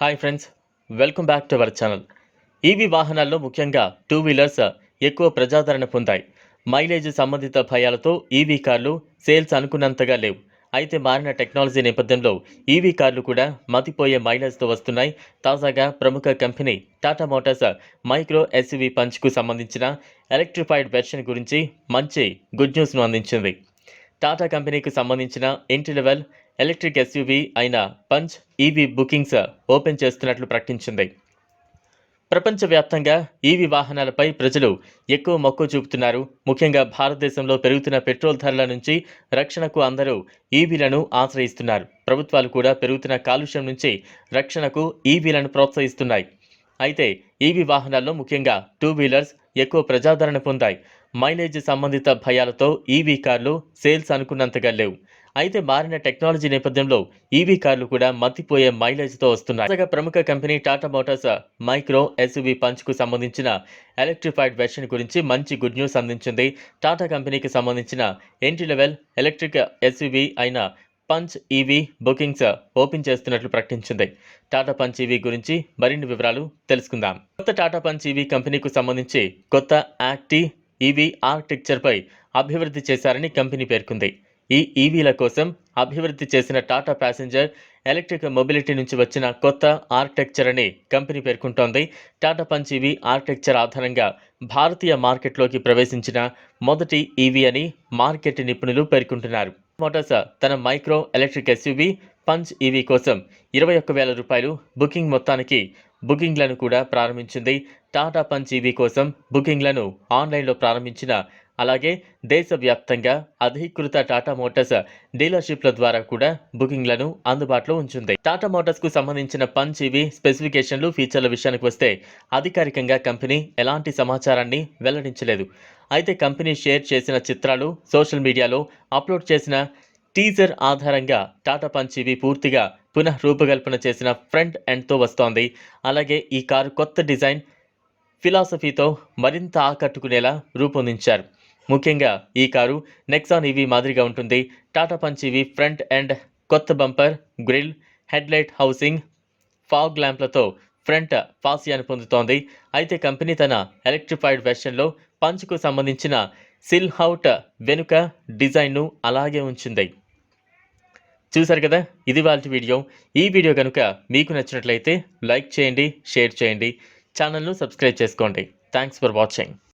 Hi friends welcome back to our channel. EV వాహనాల్లో ముఖ్యంగా two wheelers ఎక్కువ ప్రజాదరణ పొందాయి. మైలేజ్ సంబంధిత భయాలతో ఈవీ కార్లు సేల్స్ అనుకున్నంతగా లేవు. అయితే మారిన టెక్నాలజీ నేపథ్యంలో ఈవీ కార్లు కూడా మతిపోయే మైలేజ్తో వస్తున్నాయి. తాజాగా ప్రముఖ company Tata Motors micro SUV పంచ్కు సంబంధించిన ఎలక్ట్రిఫైడ్ వెర్షన్ గురించి మంచి గుడ్ న్యూస్ను అందించింది. టాటా కంపెనీకి సంబంధించిన ఎంట్రీ లెవెల్ ఎలక్ట్రిక్ ఎస్యూవీ అయిన పంచ్ ఈవీ బుకింగ్స్ ఓపెన్ చేస్తున్నట్లు ప్రకటించింది. ప్రపంచవ్యాప్తంగా ఈవీ వాహనాలపై ప్రజలు ఎక్కువ మక్కువ చూపుతున్నారు. ముఖ్యంగా భారతదేశంలో పెరుగుతున్న పెట్రోల్ ధరల నుంచి రక్షణకు అందరూ ఈవీలను ఆశ్రయిస్తున్నారు. ప్రభుత్వాలు కూడా పెరుగుతున్న కాలుష్యం నుంచి రక్షణకు ఈవీలను ప్రోత్సహిస్తున్నాయి. అయితే ఈవీ వాహనాల్లో ముఖ్యంగా టూ వీలర్స్ ఎక్కువ ప్రజాదరణ పొందాయి. మైలేజ్ సంబంధిత భయాలతో ఈవీ కార్లు సేల్స్ అనుకున్నంతగా లేవు. అయితే మారిన టెక్నాలజీ నేపథ్యంలో ఈవీ కార్లు కూడా మతిపోయే మైలేజ్తో వస్తున్నాయి. తాజాగా ప్రముఖ company Tata Motors micro SUV పంచ్కు సంబంధించిన ఎలక్ట్రిఫైడ్ వెర్షన్ గురించి మంచి గుడ్ న్యూస్ అందించింది. టాటా కంపెనీకి సంబంధించిన ఎంట్రీ లెవెల్ ఎలక్ట్రిక్ ఎస్యూవీ అయిన పంచ్ ఈవీ బుకింగ్స్ ఓపెన్ చేస్తున్నట్లు ప్రకటించింది. టాటా పంచ్ ఈవీ గురించి మరిన్ని వివరాలు తెలుసుకుందాం. కొత్త టాటా పంచ్ ఈవీ కంపెనీకు సంబంధించి కొత్త యాక్టీ ఈవీ ఆర్కిటెక్చర్పై అభివృద్ధి చేశారని కంపెనీ పేర్కొంది. ఈ ఈవీల కోసం అభివృద్ధి చేసిన టాటా ప్యాసింజర్ ఎలక్ట్రిక్ మొబిలిటీ నుంచి వచ్చిన కొత్త ఆర్కిటెక్చర్ అని కంపెనీ పేర్కొంటోంది. టాటా పంచ్ ఈవీ ఆర్కిటెక్చర్ ఆధారంగా భారతీయ మార్కెట్లోకి ప్రవేశించిన మొదటి ఈవీ అని మార్కెట్ నిపుణులు పేర్కొంటున్నారు. మోటార్స్ తన micro electric SUV Punch EV కోసం ఇరవై ఒక్క వేల రూపాయలు బుకింగ్ మొత్తానికి బుకింగ్లను కూడా ప్రారంభించింది. టాటా పంచ్ ఈవీ కోసం బుకింగ్లను ఆన్లైన్లో ప్రారంభించిన అలాగే దేశవ్యాప్తంగా అధీకృత టాటా మోటార్స్ డీలర్షిప్ల ద్వారా కూడా బుకింగ్లను అందుబాటులో ఉంచుంది. టాటా మోటార్స్కు సంబంధించిన పంచ్ స్పెసిఫికేషన్లు ఫీచర్ల విషయానికి వస్తే అధికారికంగా కంపెనీ ఎలాంటి సమాచారాన్ని వెల్లడించలేదు. అయితే కంపెనీ షేర్ చేసిన చిత్రాలు సోషల్ మీడియాలో అప్లోడ్ చేసిన టీజర్ ఆధారంగా టాటా పంచ్ ఇవి పూర్తిగా పునః రూపకల్పన చేసిన ఫ్రంట్ ఎండ్తో వస్తోంది. అలాగే ఈ కారు కొత్త డిజైన్ ఫిలాసఫీతో మరింత ఆకట్టుకునేలా రూపొందించారు. ముఖ్యంగా ఈ కారు నెక్సాన్ ఈవీ మాదిరిగా ఉంటుంది. Tata Punch EV front and కొత్త bumper grille headlight housing fog ల్యాంప్లతో front ఫాసియాను పొందుతోంది. అయితే కంపెనీ తన ఎలక్ట్రిఫైడ్ వెర్షన్లో పంచ్కు సంబంధించిన సిల్హౌట్ వెనుక డిజైన్ను అలాగే ఉంచింది. చూసారు కదా? ఇది వాళ్ళ వీడియో. ఈ వీడియో కనుక మీకు నచ్చినట్లయితే లైక్ చేయండి షేర్ చేయండి. ఛానల్ను సబ్స్క్రైబ్ చేసుకోండి. Thanks for watching